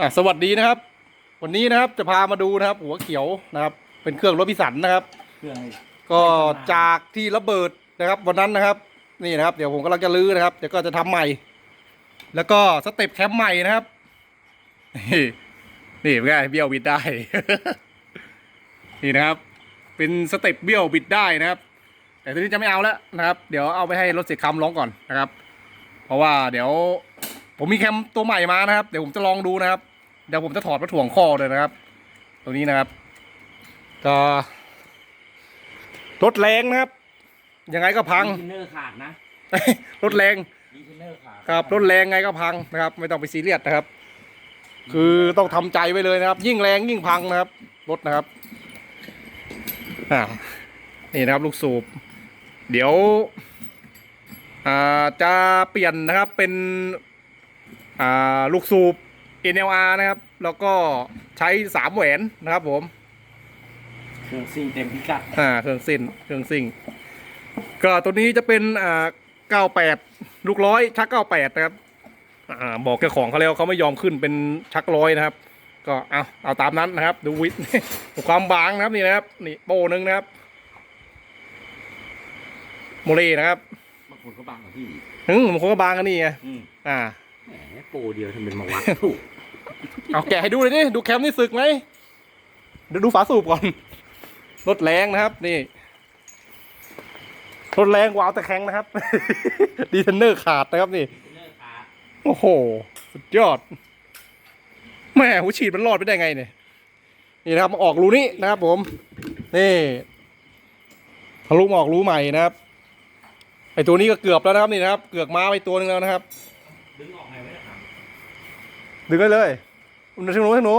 อะสวัสดีนะครับ วันนี้นะครับจะพามาดูนะครับ หัวเขียวนะครับ เป็นเครื่องรถพิสันนะครับ เครื่องให้ก็จากที่ระเบิดนะครับ วันนั้นนะครับ นี่นะครับ เดี๋ยวผมกำลังจะลื้อนะครับเดี๋ยวก็จะทำใหม่ แล้วก็สเต็ปแคมป์ใหม่นะครับ นี่นี่เป็นไงเบี้ยวบิดได้ นี่นะครับ เป็นสเต็ปเบี้ยวบิดได้นะครับ แต่ทีนี้จะไม่เอาแล้วนะครับ เดี๋ยวเอาไปให้รถเสียคำร้องก่อนนะครับ เพราะว่าเดี๋ยว ผมมีแคมตัวใหม่มานะครับ เดี๋ยวผมจะลองดูนะครับ เดี๋ยวผมจะถอดมาถ่วงข้อเลยนะครับ ตัวนี้นะครับ ก็รถแรงนะครับ ยังไงก็พัง ดีเทนเนอร์ขาดนะรถแรงดีเทนเนอร์ขาดครับ รถแรงไงก็พังนะครับ ไม่ต้องไปซีเรียสนะครับ คือต้องทำใจไว้เลยนะครับ ยิ่งแรงยิ่งพังนะครับ รถนะครับอ่านี่นะครับลูกสูบ เดี๋ยว อ่าจะเปลี่ยนนะครับเป็นอ่า ลูกสูบ NLR นะครับ แล้วก็ใช้สามแหวนนะครับผม เครื่องซิ่งเต็มพิกัดอ่าเครื่องซิ่งเครื่องซิ่ง ก็ตัวนี้จะเป็นอ่า98ลูกร้อยชัก98นะครับอ่าบอกเจ้าของเขาแล้วเขาไม่ยอมขึ้นเป็นชักร้อยนะครับ ก็เอาเอาตามนั้นนะครับ ดูวิท ความบางนะครับนี่นะครับนี่โป้หนึงนะครับโมเลนะครับบางคนก็บางกว่าพี่หึมนคงก็บางกันนี่ไงอืม อ่าแหมโป รเดียวทำเป็นมาวัดถูกเอาแกะให้ดูเลยดิดูแคมนี่สึกไหมเดี๋ยวดูฝาสูบก่อนรถแรงนะครับ นี่รถแรงกว่าเอาแต่แข็งนะครับ ดีเทนเนอร์ขาดนะครับนี่ดีเทนเนอร์ขาดโอ้โห สุดยอดแม่หูฉีดมันรอดไปได้ไงเนี่ยนี่นะครับมาออกรูนี้นะครับ ผม นี่ทะลุมาออกรูใหม่นะครับไอตัวนี้ก็เกือบแล้วนะครับนี่นะครับ เกือกม้าไปตัวหนึงแล้วนะครับ ดึงออกไงไม่ได้ครับ ดึงได้เลยหนูทางหนูทางหนู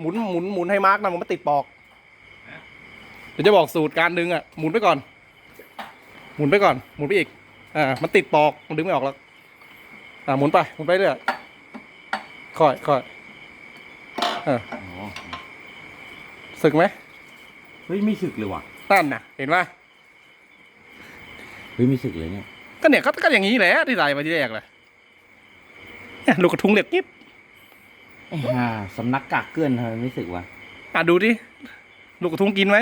หมุนหมุนหมุนให้มาร์กนะมันไม่ติดปอก เดี๋ยวจะบอกสูตรการดึงอะ หมุนไปก่อน หมุนไปก่อน หมุนไปอีก อ่า มันติดปอก มันดึงไม่ออกแล้ว อ่า หมุนไป หมุนไปเรื่อยค่อยค่อยเอออ๋อสึกไหมเฮ้ยไม่สึกเลยว่ะนั่นน่ะ เห็นไหมเฮ้ยไม่สึกเลยเนี่ย ก็เนี่ยก็ก็อย่างนี้แหละที่ใส่ไปที่แรกเลยเนี่ยลูกกระทุงเหล็กกิ๊บไอ้ห่าสำนักกากเกื้อนทำไมไม่สึกวะอะดูดิลูกกระทุงกินไหม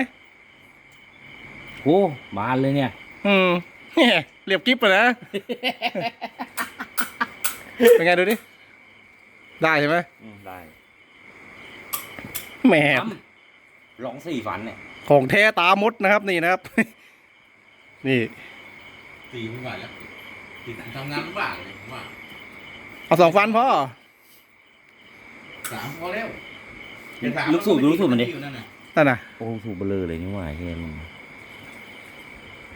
โอ้บานเลยเนี่ย อืมเนี่ยเรียบกิ๊บเลยนะ เป็นไงดูดิ ได้ใช่ไหมอืมได้แหมทำลองสี่ฟันเนี่ย ของแท้ตามดนะครับนี่นะครับ นี่ ตีไม่ไหวแล้วติดทำงานลำบากเลยผมว่าเอาสองฟันพ่อ สามพอแล้วลูกสูบดูลูกสูบมันดิ อยู่นั่นน่ะนั่นน่ะ โอ้สูบเบลอเลยนี่หว่าเฮียมึง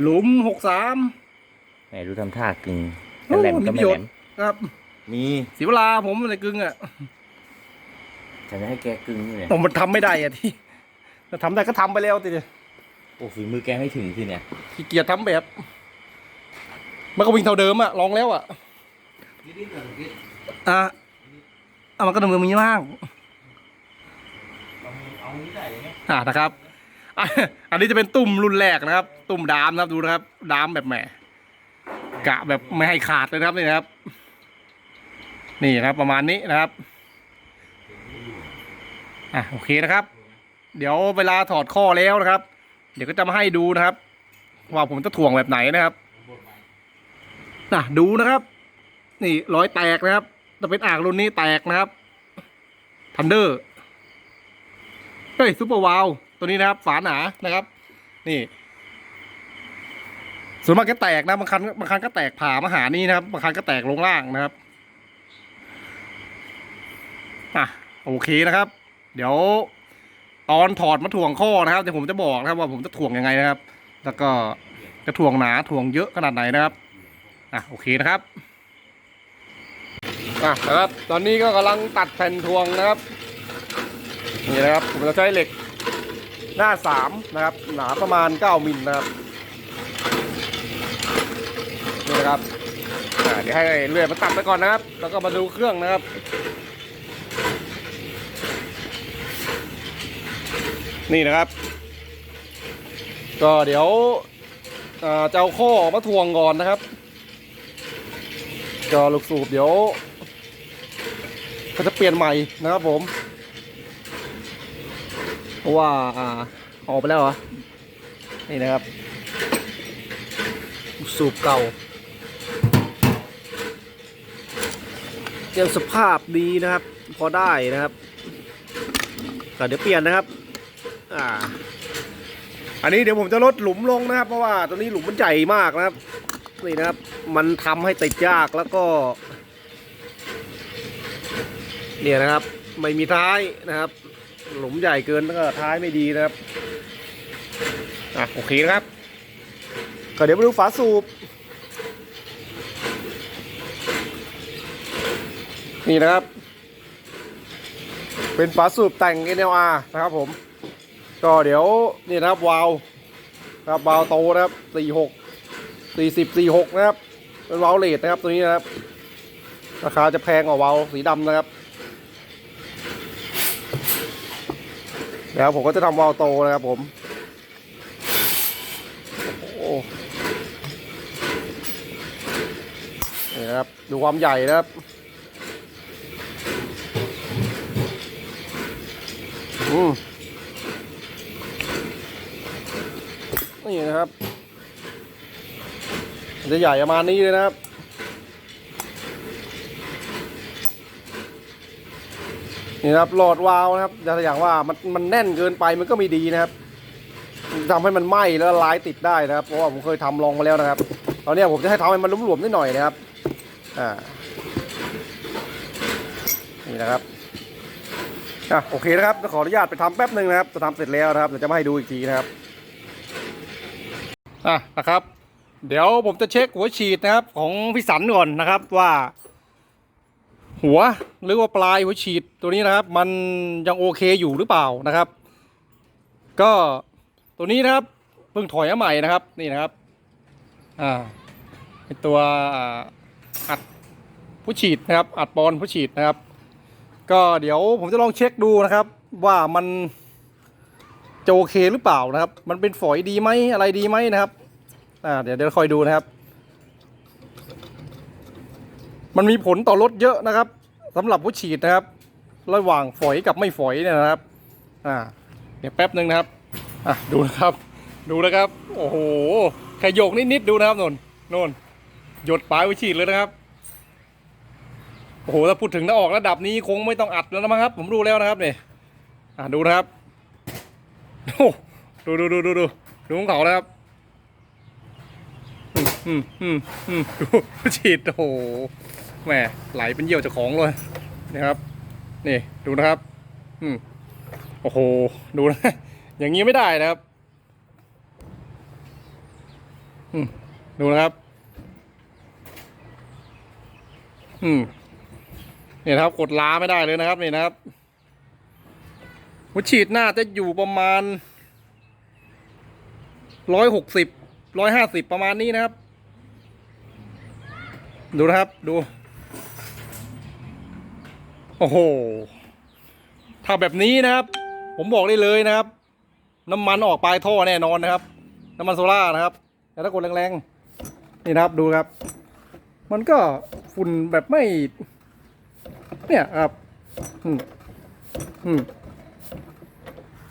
หลุมหกสามแหมดูทำท่ากึ่งโอ้แหลมมีก็ประไม่โยแหชลน์มครับมีเสียเวลาผมอะไรกึ่งอะฉันจะให้แกกึ่งเลยผมมันทำไม่ได้อะที่ถ้าทำได้ก็ทำไปแล้วติโอ้ฝีมือแกไม่ถึงสิเนี่ยขี้เกียจทำแบบ มันก็วิ่งเท่าเดิมอะลองแล้วอะนิดๆเดียวนิดอะ อะมันก็ดำเนินมีบ้างเอาเอานี้ได้ยังไงอะนะครับอะอันนี้จะเป็นตุ่มรุ่นแรกนะครับ ตุ่มดามนะครับดูนะครับ ดามแบบแหมกะแบบไม่ให้ขาดเลยนะครับนี่นะครับ นี่นะครับประมาณนี้นะครับอะโอเคนะครับ เดี๋ยวเวลาถอดข้อแล้วนะครับ เดี๋ยวก็จะมาให้ดูนะครับ ว่าผมจะถ่วงแบบไหนนะครับน่ะดูนะครับ นี่รอยแตกนะครับ จะเป็นอ่างรุ่นนี้แตกนะครับทันเดอร์เฮ้ยซูเปอร์วาลตัวนี้นะครับ ฝาหนานะครับ นี่ ส่วนมากก็แตกนะบางครั้งบางครั้งก็แตกผ่ามาหานี่นะครับบางครั้งก็แตกลงล่างนะครับอะโอเคนะครับ เดี๋ยว ตอนถอดมาถ่วงข้อนะครับเดี๋ยวผมจะบอกนะครับ ว่าผมจะถ่วงยังไงนะครับ แล้วก็จะถ่วงหนาถ่วงเยอะขนาดไหนนะครับอะโอเคนะครับ นะครับ ตอนนี้ก็กำลังตัดแผ่นถ่วงนะครับ นี่นะครับผมจะใช้เหล็กหน้าสามนะครับ หนาประมาณ9มิลนะครับ นี่นะครับเดี๋ยวให้เลื่อยมาตัดไปก่อนนะครับ แล้วก็มาดูเครื่องนะครับ นี่นะครับ ก็เดี๋ยวเจะเอาข้อมาทวงก่อนนะครับ ก็ลูกสูบเดี๋ยว ก็จะเปลี่ยนใหม่นะครับผมเพราะว่าอ่าออกไปแล้วเหรอนี่นะครับ สูบเก่ายังสภาพดีนะครับ พอได้นะครับก็เดี๋ยวเปลี่ยนนะครับ อ่า อันนี้เดี๋ยวผมจะลดหลุมลงนะครับ เพราะว่าตัวนี้หลุมมันใหญ่มากนะครับ นี่นะครับ มันทำให้ติดยากแล้วก็ เนี่ยนะครับ ไม่มีท้ายนะครับ หลุมใหญ่เกินแล้วก็ท้ายไม่ดีนะครับอะโอเคนะครับก็เดี๋ยวมาดูฝาสูบ นี่นะครับ เป็นฝาสูบแต่ง NLR นะครับผม ก็เดี๋ยวนี่นะครับวาล์วนะครับวาล์วโตนะครับ46 40 46นะครับเป็นวาล์วเลดนะครับตัวนี้นะครับ ราคาจะแพงกว่าวาล์วสีดำนะครับ เดี๋ยวผมก็จะทำวาลโตนะครับผมโอ้นี่นะครับดูความใหญ่นะครับอืมนี่นะครับจะใหญ่ประมาณนี้เลยนะครับ นี่ครับหลอดวาล์วนะครับอย่างอย่างว่ามันมันแน่นเกินไปมันก็ไม่ดีนะครับทำให้มันไหม้แล้วลายติดได้นะครับเพราะว่าผมเคยทำลองมาแล้วนะครับ ตอนนี้ผมจะให้ทำให้มันหลวมๆนิดหน่อยนะครับอ่านี่นะครับอะโอเคนะครับขออนุญาตไปทำแป๊บหนึ่งนะครับ จะทำเสร็จแล้วนะครับเดี๋ยวจะมาให้ดูอีกทีนะครับอะนะครับ เดี๋ยวผมจะเช็คหัวฉีดนะครับ ของพี่สันก่อนนะครับว่า หัวหรือว่าปลายหัวฉีดตัวนี้นะครับ มันยังโอเคอยู่หรือเปล่านะครับ ก็ตัวนี้นะครับเพิ่งถอยมาใหม่นะครับนี่นะครับอ่าตัวอัดผู้ฉีดนะครับ อัดปอนผู้ฉีดนะครับ ก็เดี๋ยวผมจะลองเช็คดูนะครับ ว่ามันจะโอเคหรือเปล่านะครับ มันเป็นฝอยดีไหมอะไรดีไหมนะครับอ่าเดี๋ยวเดี๋ยวคอยดูนะครับ มันมีผลต่อรถเยอะนะครับสำหรับผู้ฉีดนะครับ ระหว่างฝอยกับไม่ฝอยเนี่ยนะครับ อ่า เดี๋ยวแป๊บหนึ่งนะครับ อะดูนะครับ ดูนะครับ โอ้โหแค่โยกนิดๆดูนะครับนนนนหยดปลายผู้ฉีดเลยนะครับ โอ้โหถ้าพูดถึงถ้าออกระดับนี้คงไม่ต้องอัดแล้วนะครับ ผมดูแล้วนะครับเนี่ยอะดูนะครับโอ้ดูดูดูดูดูดูของเขานะครับอืมอืมอืมดูฉีดโอ้โห แหมไหลเป็นเยี่ยวจ้าของเลยนะครับ นี่ดูนะครับ อืมโอ้โห ดูนะ อย่างนี้ไม่ได้นะครับ อืมดูนะครับ อืมนี่นะครับ กดล้าไม่ได้เลยนะครับนี่นะครับหัวฉีดหน้าจะอยู่ประมาณร้อยหกสิบร้อยห้าสิบประมาณนี้นะครับ ดูนะครับ ดู โอ้โห ถ้าแบบนี้นะครับ ผมบอกได้เลยนะครับ น้ำมันออกปลายท่อแน่นอนนะครับ น้ำมันโซล่านะครับ แต่ถ้ากดแรงๆ นี่นะครับดูครับ มันก็ฝุ่นแบบไม่ เนี่ยครับ อืมอืม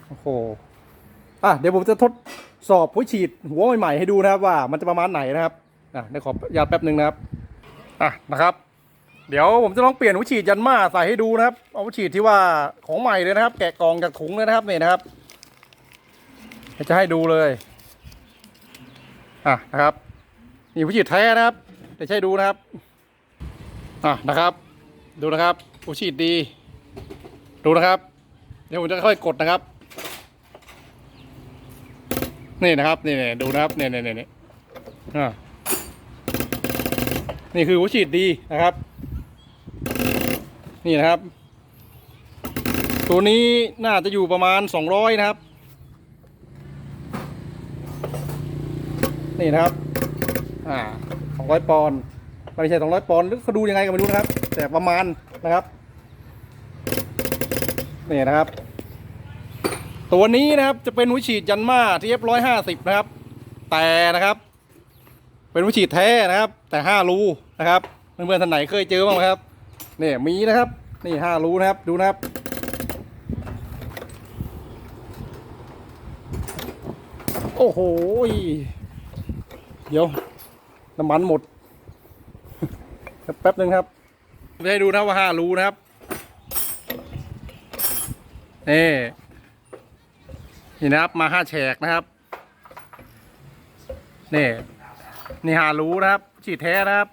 โอ้โห อะเดี๋ยวผมจะทดสอบหัวฉีดหัวใหม่ๆให้ดูนะครับว่ามันจะประมาณไหนนะครับ อะเดี๋ยวขออนุญาตแป๊บหนึ่งนะครับ อะนะครับ เดี๋ยวผมจะลองเปลี่ยนหัวฉีดยันมาใส่ให้ดูนะครับ เอาหัวฉีดที่ว่าของใหม่เลยนะครับ แกะกล่องจากถุงเลยนะครับนี่นะครับจะให้ดูเลยอะนะครับนี่หัวฉีดแท้นะครับเดี๋ยวจะให้ดูนะครับอะนะครับ ดูนะครับหัวฉีดดี ดูนะครับ เดี๋ยวผมจะค่อยกดนะครับ นี่นะครับนี่ๆดูนะครับนี่ๆนี่ๆอ่านี่คือหัวฉีดดีนะครับ นี่นะครับ ตัวนี้น่าจะอยู่ประมาณ 200 นะครับ นี่นะครับ อ่า 200 ปอนด์ไม่ใช่ 200 ปอนด์หรือเขาดูยังไงก็ไม่รู้นะครับ แต่ประมาณนะครับ นี่นะครับ ตัวนี้นะครับจะเป็นหัวฉีดยันมาที่ F150 นะครับ แต่นะครับ เป็นหัวฉีดแท้นะครับ แต่ห้ารูนะครับเพื่อนๆท่านไหนเคยเจอบ้างไหมครับ เนี่ยมีนะครับ นี่ห้ารูนะครับ ดูนะครับ โอ้โห เดี๋ยว น้ำมันหมด แป๊บนึงครับจะให้ดูนะว่าห้ารูนะครับ นี่ นี่นะครับ มาห้าแฉกนะครับ นี่ นี่ห้ารูนะครับฉีดแท้นะครับ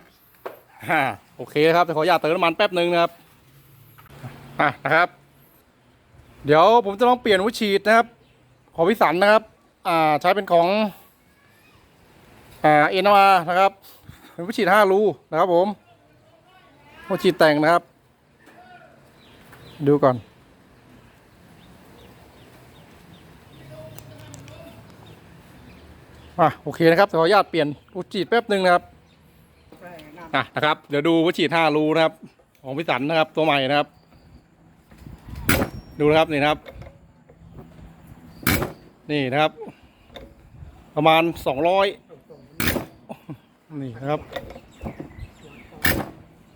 ฮ่า โอเคครับจะขออนุญาตเติมน้ำมันแป๊บหนึ่งนะครับอะนะครับ เดี๋ยวผมจะลองเปลี่ยนหัวฉีดนะครับ ของวิสันนะครับ อ่าใช้เป็นของอ่าเอ็นอานะครับเป็นหัวฉีดห้ารูนะครับ ผมหัวฉีดแต่งนะครับ ดูก่อนอะโอเคนะครับขออนุญาตเปลี่ยนหัวฉีดแป๊บหนึ่งนะครับ อะนะครับ เดี๋ยวดูวัฉีดห้ารูนะครับ ของพิสันนะครับ ตัวใหม่นะครับ ดูนะครับนี่นะครับ นี่นะครับ ประมาณสองร้อยนี่นะครับ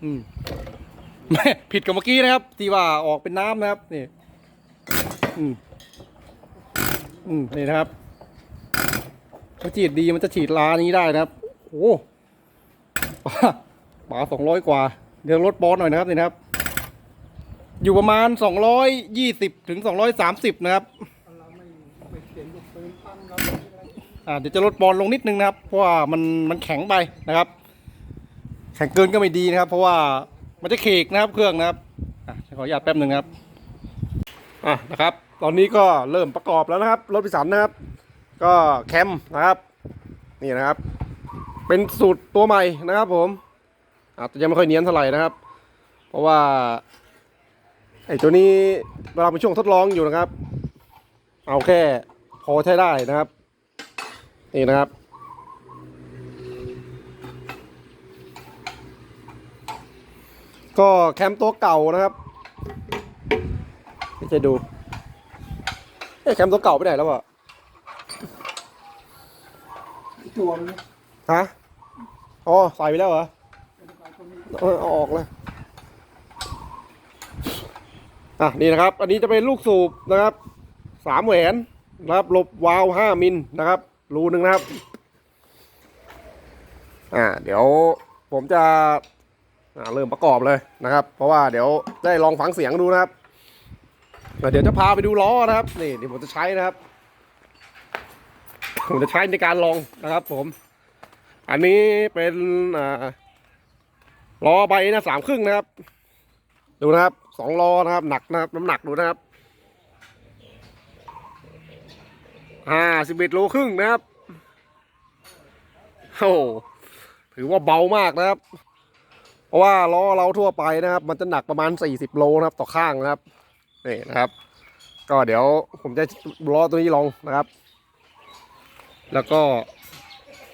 อืมไม่ผิดกับเมื่อกี้นะครับ ที่ว่าออกเป็นน้ำนะครับ นี่ อืมอืมนี่นะครับถ้าฉีดดีมันจะฉีดลานี้ได้นะครับ โอ้ ปลาปลาสองร้อยกว่า เดี๋ยวลดบอสหน่อยนะครับนี่นะครับ อยู่ประมาณสองร้อยยี่สิบถึงสองร้อยสามสิบนะครับอ่าเดี๋ยวจะลดบอลลงนิดนึงนะครับ เพราะว่ามันมันแข็งไปนะครับ แข็งเกินก็ไม่ดีนะครับ เพราะว่ามันจะเคกนะครับเครื่องนะครับอะขออนุญาตแป๊บหนึ่งนะครับอะนะครับ ตอนนี้ก็เริ่มประกอบแล้วนะครับรถพิสันนะครับ ก็แคมนะครับ นี่นะครับ เป็นสูตรตัวใหม่นะครับผมอาจจะยังไม่ค่อยเนียนเท่าไหร่นะครับ เพราะว่าไอ้ตัวนี้เวลาเป็นช่วงทดลองอยู่นะครับ เอาแค่พอใช้ได้นะครับ นี่นะครับ ก็แคมป์ตัวเก่านะครับนี่จะดูเอ้แคมป์ตัวเก่าไปไหนแล้ววะตัวมัน ฮะอ๋อใส่ไปแล้วเหรอเออเอาออกเลยอะนี่นะครับ อันนี้จะเป็นลูกสูบนะครับสามแหวนนะครับหลบวาล์วห้ามิลนะครับ รูหนึ่งนะครับ อ่า เดี๋ยวผมจะอ่าเริ่มประกอบเลยนะครับ เพราะว่าเดี๋ยวได้ลองฟังเสียงดูนะครับเดี๋ยวจะพาไปดูล้อนะครับ นี่เดี๋ยวผมจะใช้นะครับ ผมจะใช้ในการลองนะครับ ผม อันนี้เป็นอ่าล้อใบนะสามครึ่งนะครับ ดูนะครับสองล้อนะครับ หนักนะครับ น้ำหนักดูนะครับห้าสิบเอ็ดโลครึ่งนะครับโอ้ถือว่าเบามากนะครับ เพราะว่าล้อเราทั่วไปนะครับ มันจะหนักประมาณสี่สิบโลนะครับ ต่อข้างนะครับนี่นะครับ ก็เดี๋ยวผมจะล้อตัวนี้ลองนะครับ แล้วก็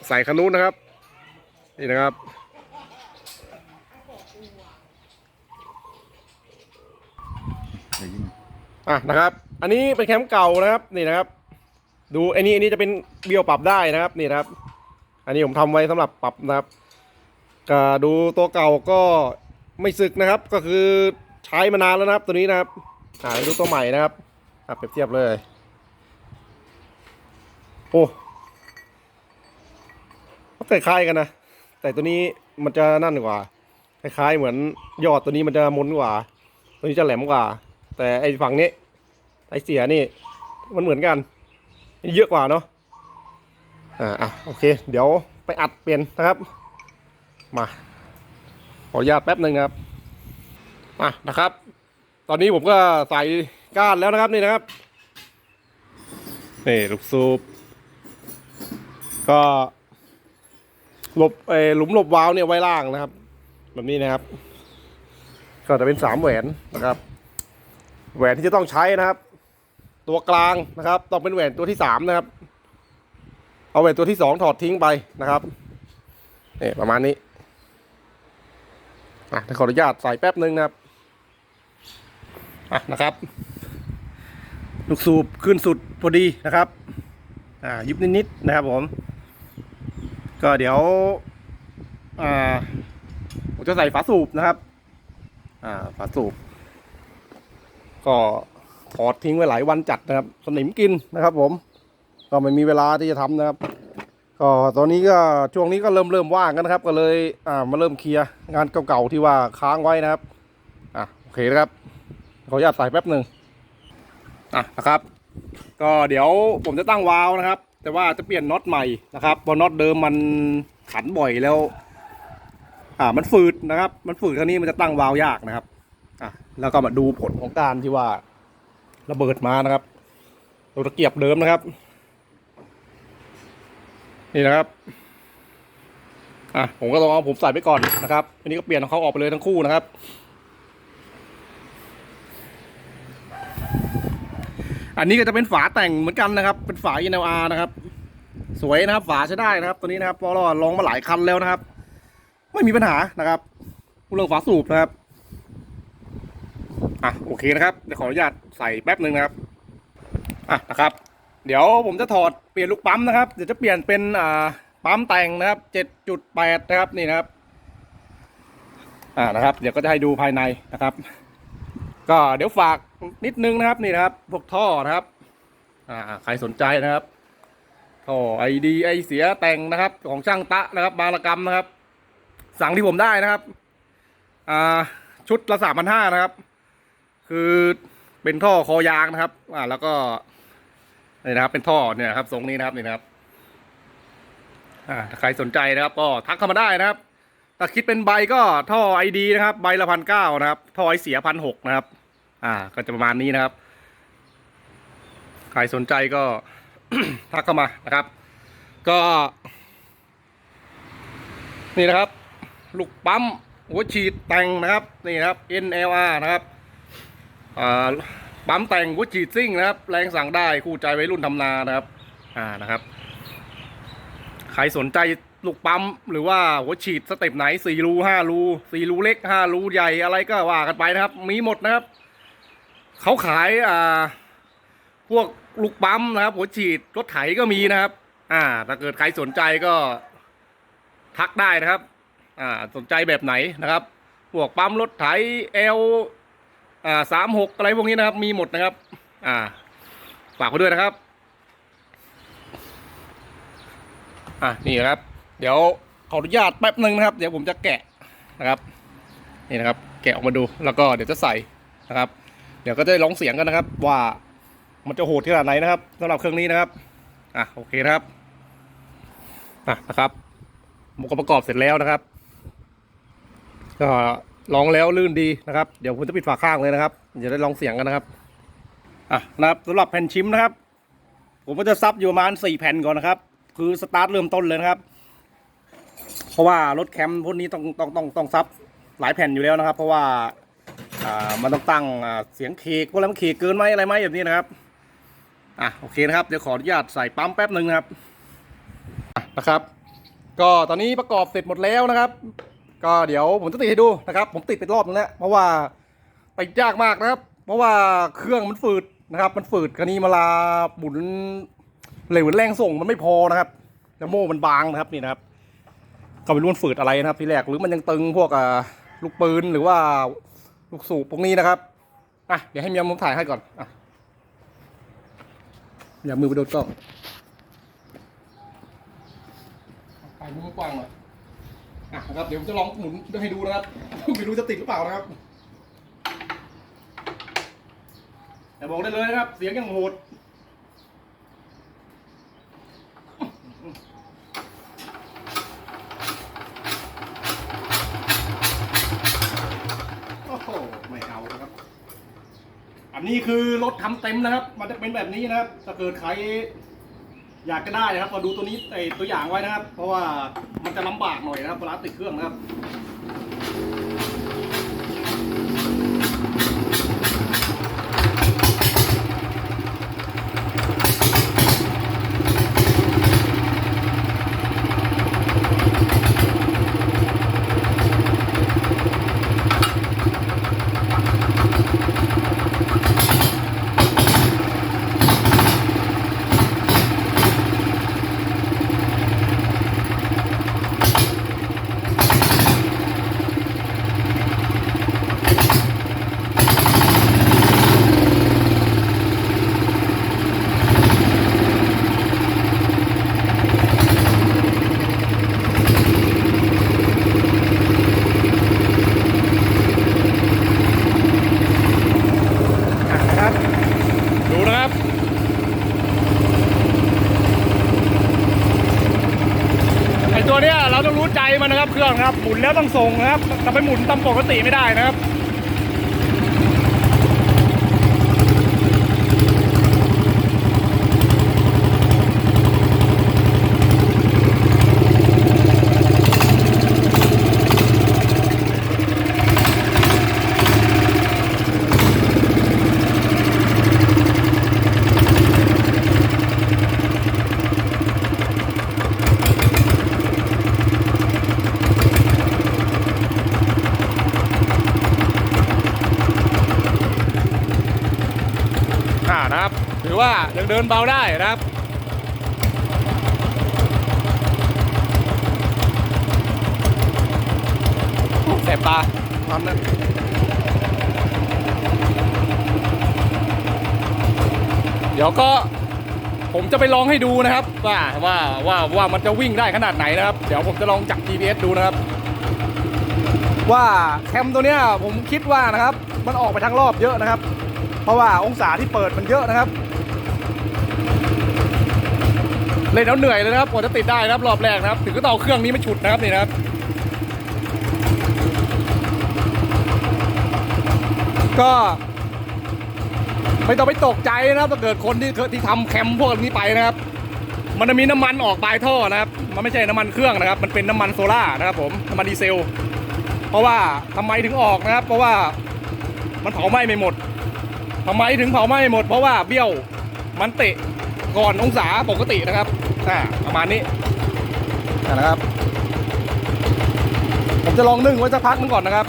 ใส่คันนู้นนะครับ นี่นะครับ อะนะครับ อันนี้เป็นแคมป์เก่านะครับ นี่นะครับ ดูอันนี้อันนี้จะเป็นเบี้ยวปรับได้นะครับ นี่นะครับ อันนี้ผมทำไว้สำหรับปรับนะครับก็ดูตัวเก่าก็ไม่สึกนะครับ ก็คือใช้มานานแล้วนะครับ ตัวนี้นะครับอ่าดูตัวใหม่นะครับอะเปรียบเทียบเลย โอ้ คล้ายๆกันนะ แต่ตัวนี้มันจะนั่นกว่า คล้ายๆเหมือนยอดตัวนี้มันจะมนกว่า ตัวนี้จะแหลมกว่า แต่ไอ้ฝั่งนี้ไอ้เสียนี่มันเหมือนกัน เยอะกว่าเนาะ อ่าอะโอเค เดี๋ยวไปอัดเปลี่ยนนะครับ มาขออนุญาตแป๊บหนึ่งนะครับ มานะครับ ตอนนี้ผมก็ใส่ก้านแล้วนะครับนี่นะครับ นี่ลูกสูบก็ หลบเอหลุมหลบวาล์วเนี่ยไว้ล่างนะครับ แบบนี้นะครับ ก็จะเป็นสามแหวนนะครับ แหวนที่จะต้องใช้นะครับ ตัวกลางนะครับ ต้องเป็นแหวนตัวที่สามนะครับ เอาแหวนตัวที่สองถอดทิ้งไปนะครับเนี่ยประมาณนี้อะขออนุญาตใส่แป๊บนึงนะครับอะนะครับ ลูกสูบขึ้นสุดพอดีนะครับ อ่ายุบนิดๆนะครับผม ก็เดี๋ยวอ่าผมจะใส่ฝาสูบนะครับ อ่าฝาสูบ ก็ถอดทิ้งไว้หลายวันจัดนะครับ สนิมกินนะครับ ผม ก็ไม่มีเวลาที่จะทำนะครับ ก็ตอนนี้ก็ช่วงนี้ก็เริ่มเริ่มว่างกันนะครับ ก็เลยอ่ามาเริ่มเคลียร์งานเก่าๆที่ว่าค้างไว้นะครับอะโอเคนะครับขออนุญาตใส่แป๊บหนึ่งอะนะครับ ก็เดี๋ยวผมจะตั้งวาล์วนะครับ แต่ว่าจะเปลี่ยนน็อตใหม่นะครับเพราะน็อตเดิมมันขันบ่อยแล้ว อ่า มันฝืดนะครับ มันฝืดครั้นี้มันจะตั้งวาล์วยากนะครับ อะแล้วก็มาดูผลของการที่ว่าระเบิดมานะครับตัวตะเกียบเดิมนะครับ นี่นะครับอะผมก็ต้องเอาผมใส่ไปก่อนนะครับ อันนี้ก็เปลี่ยนของเขาออกไปเลยทั้งคู่นะครับ อันนี้ก็จะเป็นฝาแต่งเหมือนกันนะครับ เป็นฝา NLR นะครับ สวยนะครับ ฝาใช้ได้นะครับ ตัวนี้นะครับพราะเราลองมาหลายคันแล้วนะครับ ไม่มีปัญหานะครับเรื่องฝาสูบนะครับอะโอเคนะครับเดี๋ยวขออนุญาตใส่แป๊บหนึ่งนะครับอะนะครับ เดี๋ยวผมจะถอดเปลี่ยนลูกปั๊มนะครับเดี๋ยวจะเปลี่ยนเป็นอ่าปั๊มแต่งนะครับ7.8นะครับนี่นะครับอ่านะครับ เดี๋ยวก็จะให้ดูภายในนะครับ ก็เดี๋ยวฝากนิดนึงนะครับนี่นะครับพวกท่อนะครับ อ่าใครสนใจนะครับท่อไอดีไอเสียแต่งนะครับ ของช่างตะนะครับ บางระกรรมนะครับ สั่งที่ผมได้นะครับ อ่าชุดละสามพันห้านะครับ คือเป็นท่อคอยางนะครับ อ่าแล้วก็นี่นะครับ เป็นท่อเนี่ยครับทรงนี้นะครับนี่นะครับ อ่าถ้าใครสนใจนะครับ ก็ทักเข้ามาได้นะครับถ้าคิดเป็นใบก็ท่อไอดีนะครับ ใบละพันเก้านะครับ ท่อไอเสียพันหกนะครับ อ่า ก็จะประมาณนี้นะครับ ใครสนใจก็ทักเข้ามานะครับ ก็ นี่นะครับ ลูกปั๊มหัวฉีดแต่งนะครับ นี่นะครับ NLR นะครับอ่าปั๊มแต่งหัวฉีดซิ่งนะครับ แรงสั่งได้คู่ใจวัยรุ่นทำนานะครับ อ่านะครับใครสนใจลูกปั๊มหรือว่าหัวฉีดสเต็ปไหนสี่รูห้ารูสี่รูเล็กห้ารูใหญ่อะไรก็ว่ากันไปนะครับ มีหมดนะครับ เขาขายอ่าพวกลูกปั๊มนะครับ หัวฉีดรถไถก็มีนะครับ อ่า ถ้าเกิดใครสนใจก็ทักได้นะครับ อ่า สนใจแบบไหนนะครับ พวกปั๊มรถไถเอลอ่าสามหกอะไรพวกนี้นะครับ มีหมดนะครับ อ่า ฝากไว้ด้วยนะครับ อะนี่ครับ เดี๋ยวขออนุญาตแป๊บหนึ่งนะครับ เดี๋ยวผมจะแกะนะครับ นี่นะครับ แกะออกมาดู แล้วก็เดี๋ยวจะใส่นะครับ เดี๋ยวก็จะได้ลองเสียงกันนะครับ ว่ามันจะโหดขนาดไหนนะครับสำหรับเครื่องนี้นะครับอะโอเคนะครับอะนะครับหมก็ประกอบเสร็จแล้วนะครับ ก็ลองแล้วลื่นดีนะครับ เดี๋ยวผมจะปิดฝาข้างเลยนะครับเดี๋ยวได้ลองเสียงกันนะครับอะนะครับสำหรับแผ่นชิมนะครับ ผมก็จะซับอยู่ประมาณสี่แผ่นก่อนนะครับ คือสตาร์ทเริ่มต้นเลยนะครับ เพราะว่ารถแคมป์พวกนี้ต้องต้องต้องต้องซับหลายแผ่นอยู่แล้วนะครับ เพราะว่า มันต้องตั้งเสียงเคกพวกแล้วมันเคกเกินไหมอะไรไหมแบบนี้นะครับอะโอเคนะครับเดี๋ยวขออนุญาตใส่ปั๊มแป๊บหนึ่งนะครับนะครับ ก็ตอนนี้ประกอบเสร็จหมดแล้วนะครับ ก็เดี๋ยวผมจะติดให้ดูนะครับ ผมติดไปรอบนึงแล้วเพราะว่าติดยากมากนะครับ เพราะว่าเครื่องมันฝืดนะครับ มันฝืดคันนี้มาลาบุนเหลวแรงส่งมันไม่พอนะครับแล้วโม่มันบางนะครับนี่นะครับก็ไม่รู้มันฝืดอะไรนะครับทีแรกหรือมันยังตึงพวกอ่าลูกปืนหรือว่า ลูกสูบพวกนี้นะครับอะเดี๋ยวให้เมียผมถ่ายให้ก่อนอะอย่ามือไปโดนกล้องไปมือกว้างหน่อยอะนะครับเดี๋ยวผมจะลองหมุนให้ดูนะครับไม่รู้จะติดหรือเปล่านะครับแต่บอกได้เลยนะครับ เสียงยังโหด โอ้โห ไม่เอานะครับ อันนี้คือรถทำเต็มนะครับ มันจะเป็นแบบนี้นะครับถ้าเกิดใครอยากก็ได้นะครับมาดูตัวนี้ไอตัวอย่างไว้นะครับ เพราะว่ามันจะลำบากหน่อยนะครับเวลาติดเครื่องนะครับ แล้วต้องส่งนะครับจะไปหมุนตามปกติไม่ได้นะครับ อ่านะครับถือว่ายัง เดินเบาได้นะครับแสบตาทำนั้นเดี๋ยวก็ผมจะไปลองให้ดูนะครับ ว่าว่าว่าว่ามันจะวิ่งได้ขนาดไหนนะครับ เดี๋ยวผมจะลองจับ GPS ดูนะครับ ว่าแคมตัวเนี้ยผมคิดว่านะครับ มันออกไปทางรอบเยอะนะครับ เพราะว่าองศาที่เปิดมันเยอะนะครับ เล่นแล้วเหนื่อยเลยนะครับกว่าจะติดได้นะครับ รอบแรกนะครับ ถึงก็ต้องเอาเครื่องนี้มาฉุดนะครับนี่นะครับก็ไม่ต้องไปตกใจนะครับถ้าเกิดคนที่ที่ทำแคมพวกนี้ไปนะครับ มันจะมีน้ำมันออกปลายท่อนะครับ มันไม่ใช่น้ำมันเครื่องนะครับ มันเป็นน้ำมันโซล่านะครับ ผมน้ำมันดีเซล เพราะว่าทำไมถึงออกนะครับ เพราะว่ามันเผาไหม้ไม่หมดทำไมถึงเผาไหม้ไม่หมด เพราะว่าเบี้ยวมันเตะ ก่อนองศาปกตินะครับอ่าประมาณนี้อ่านะครับ ผมจะลองนึ่งไว้สักพักนึงก่อนนะครับ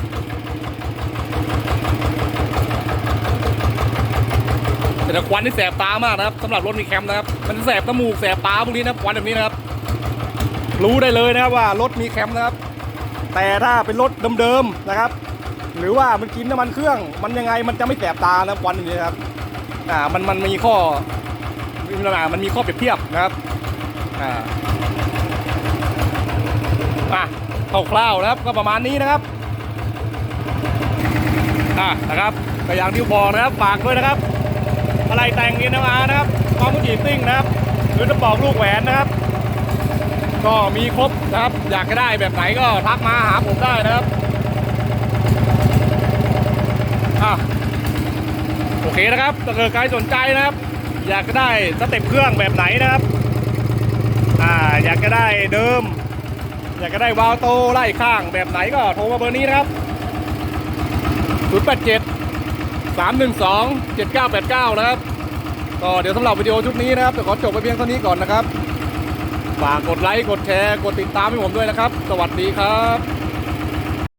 แต่ควันนี่แสบตามากนะครับสำหรับรถมีแคมนะครับ มันแสบจมูกแสบตาพวกนี้นะควันแบบนี้นะครับ รู้ได้เลยนะครับว่ารถมีแคมนะครับ แต่ถ้าเป็นรถเดิมๆนะครับ หรือว่ามันกินน้ำมันเครื่อง มันยังไงมันจะไม่แสบตานะควันอย่างนี้นะครับอ่ามันมันมีข้อ มันมีข้อเปรียบเทียบนะครับอ่าอะคร่าวๆนะครับก็ประมาณนี้นะครับอะนะครับก็อย่างที่บอกนะครับฝากด้วยนะครับ อะไรแต่งเอ็นอาร์นะครับความมุจิซิ่งนะครับหรือจะบอกลูกแหวนนะครับ ก็มีครบนะครับ อยากจะได้แบบไหนก็ทักมาหาผมได้นะครับอะโอเคนะครับถ้าเกิดใครสนใจนะครับ อยากจะได้สเต็ปเครื่องแบบไหนนะครับอ่าอยากจะได้เดิม อยากจะได้วาลโตไล่ข้างแบบไหนก็โทรมาเบอร์นี้นะครับ 087 312 7989 นะครับ ก็เดี๋ยวสำหรับวิดีโอชุดนี้นะครับจะขอจบไปเพียงเท่านี้ก่อนนะครับ ฝากกดไลค์ กดแชร์ กดติดตามให้ผมด้วยนะครับ สวัสดีครับ